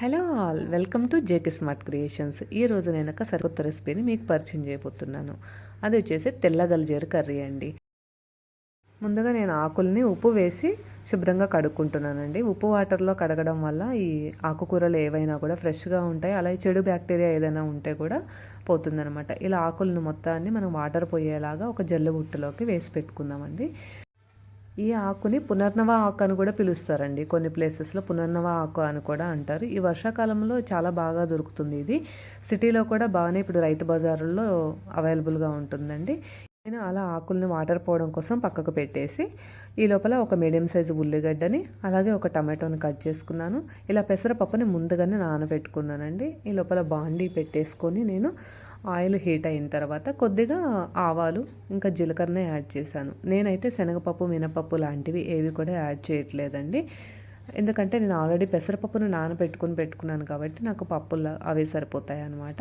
Hello all welcome to J K smart creations. ఈ రోజు నేను ఒక సరికొత్త రెసిపీని మీకు పరిచయం చేయబోతున్నాను. అది వచ్చేసి తెల్ల కర్రీ అండి. ముందుగా నేను ఆకుల్ని ఉప్పు వేసి శుభ్రంగా కడుక్కుంటున్నానండి. ఉప్పు వాటర్లో కడగడం వల్ల ఈ ఆకుకూరలు ఏవైనా కూడా ఫ్రెష్గా ఉంటాయి. అలాగే చెడు బ్యాక్టీరియా ఏదైనా ఉంటే కూడా పోతుందనమాట ఇలా ఆకులను మొత్తాన్ని మనం వాటర్ పోయేలాగా ఒక జల్లు బుట్టలోకి వేసి పెట్టుకుందామండి. ఈ ఆకుని పునర్నవ ఆకు అని కూడా పిలుస్తారండి. కొన్ని ప్లేసెస్లో పునర్నవ ఆకు అని కూడా అంటారు. ఈ వర్షాకాలంలో చాలా బాగా దొరుకుతుంది ఇది. సిటీలో కూడా బాగానే ఇప్పుడు రైతు బజారుల్లో అవైలబుల్గా ఉంటుందండి. నేను అలా ఆకుల్ని వాటర్ పోవడం కోసం పక్కకు పెట్టేసి ఈ లోపల ఒక మీడియం సైజు ఉల్లిగడ్డని అలాగే ఒక టమాటోని కట్ చేసుకున్నాను. ఇలా పెసరపప్పుని ముందుగానే నానబెట్టుకున్నానండి. ఈ లోపల బాండీ పెట్టేసుకొని నేను ఆయిల్ హీట్ అయిన తర్వాత కొద్దిగా ఆవాలు ఇంకా జీలకర్ర యాడ్ చేశాను. నేనైతే శనగపప్పు మినపప్పు లాంటివి ఏవి కూడా యాడ్ చేయట్లేదండి. ఎందుకంటే నేను ఆల్రెడీ పెసరపప్పును నానబెట్టుకుని పెట్టుకున్నాను కాబట్టి నాకు పప్పులు అవి సరిపోతాయి అనమాట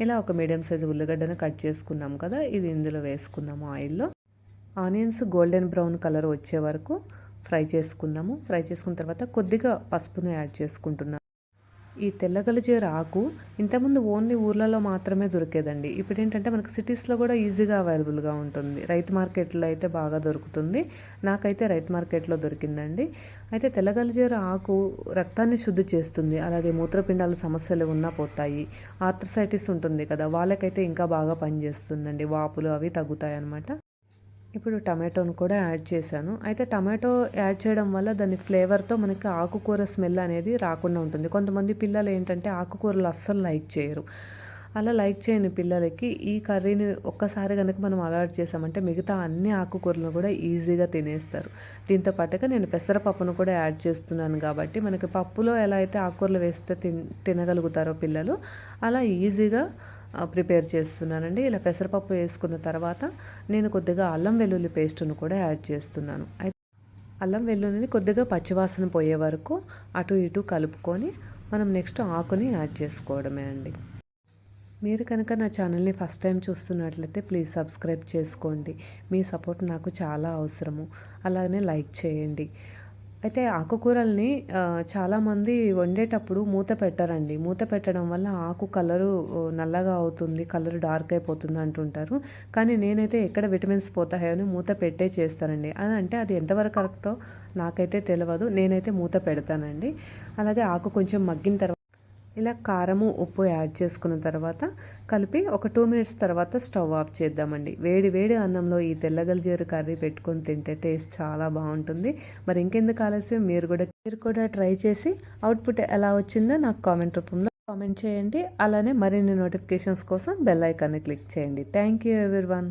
ఇలా ఒక మీడియం సైజు ఉల్లిగడ్డను కట్ చేసుకున్నాం కదా ఇది ఇందులో వేసుకుందాము ఆయిల్లో. ఆనియన్స్ గోల్డెన్ బ్రౌన్ కలర్ వచ్చే వరకు ఫ్రై చేసుకుందాము. ఫ్రై చేసుకున్న తర్వాత కొద్దిగా పసుపును యాడ్ చేసుకుంటున్నాను ఈ తెల్లగలజేర ఆకు ఇంతకుముందు ఓన్లీ ఊర్లలో మాత్రమే దొరికేదండి. ఇప్పుడు ఏంటంటే మనకు సిటీస్లో కూడా ఈజీగా అవైలబుల్గా ఉంటుంది. రైతు మార్కెట్లో అయితే బాగా దొరుకుతుంది. నాకైతే రైతు మార్కెట్లో దొరికిందండి. అయితే తెల్లగలజేర ఆకు రక్తాన్ని శుద్ధి చేస్తుంది. అలాగే మూత్రపిండాల సమస్యలు ఉన్నా పోతాయి. ఆర్థసైటిస్ ఉంటుంది కదా వాళ్ళకైతే ఇంకా బాగా పనిచేస్తుందండి. వాపులు అవి తగ్గుతాయి అన్నమాట ఇప్పుడు టమాటోను కూడా యాడ్ చేశాను. అయితే టమాటో యాడ్ చేయడం వల్ల దాని ఫ్లేవర్తో మనకి ఆకుకూర స్మెల్ అనేది రాకుండా ఉంటుంది. కొంతమంది పిల్లలు ఏంటంటే ఆకుకూరలు అస్సలు లైక్ చేయరు. అలా లైక్ చేయని పిల్లలకి ఈ కర్రీని ఒక్కసారి కనుక మనం అలవాటు చేసామంటే మిగతా అన్ని ఆకుకూరలను కూడా ఈజీగా తినేస్తారు. దీంతో పాటుగా నేను పెసరపప్పును కూడా యాడ్ చేస్తున్నాను కాబట్టి మనకి పప్పులో ఎలా అయితే ఆకుకూరలు వేస్తే తిన్ తినగలుగుతారో పిల్లలు అలా ఈజీగా ప్రిపేర్ చేస్తున్నానండి. ఇలా పెసరపప్పు వేసుకున్న తర్వాత నేను కొద్దిగా అల్లం వెల్లుల్లి పేస్టును కూడా యాడ్ చేస్తున్నాను. అల్లం వెల్లుల్లిని కొద్దిగా పచ్చివాసన పోయే వరకు అటు ఇటు కలుపుకొని మనం నెక్స్ట్ ఆకుని యాడ్ చేసుకోవడమే అండి. మీరు కనుక నా ఛానల్ని ఫస్ట్ టైం చూస్తున్నట్లయితే ప్లీజ్ సబ్స్క్రైబ్ చేసుకోండి. మీ సపోర్ట్ నాకు చాలా అవసరము. అలానే లైక్ చేయండి. అయితే ఆకుకూరల్ని చాలామంది వండేటప్పుడు మూత పెట్టరండి. మూత పెట్టడం వల్ల ఆకు కలరు నల్లగా అవుతుంది కలరు డార్క్ అయిపోతుంది అంటుంటారు. కానీ నేనైతే ఎక్కడ విటమిన్స్ పోతాయో అని మూత పెట్టే చేస్తానండి. అని అంటే అది ఎంతవరకు కరెక్టో నాకైతే తెలియదు నేనైతే మూత పెడతానండి. అలాగే ఆకు కొంచెం మగ్గిన తర్వాత ఇలా కారము ఉప్పు యాడ్ చేసుకున్న తర్వాత కలిపి ఒక టూ మినిట్స్ తర్వాత స్టవ్ ఆఫ్ చేద్దామండి. వేడి వేడి అన్నంలో ఈ తెల్లగలిజీరు కర్రీ పెట్టుకొని తింటే టేస్ట్ చాలా బాగుంటుంది. మరి ఇంకెందుకు ఆలస్యం? మీరు కూడా మీరు కూడా ట్రై చేసి అవుట్పుట్ ఎలా వచ్చిందో నాకు కామెంట్ రూపంలో కామెంట్ చేయండి. అలానే మరిన్ని నోటిఫికేషన్స్ కోసం బెల్ ఐకాన్ని క్లిక్ చేయండి. Thank you one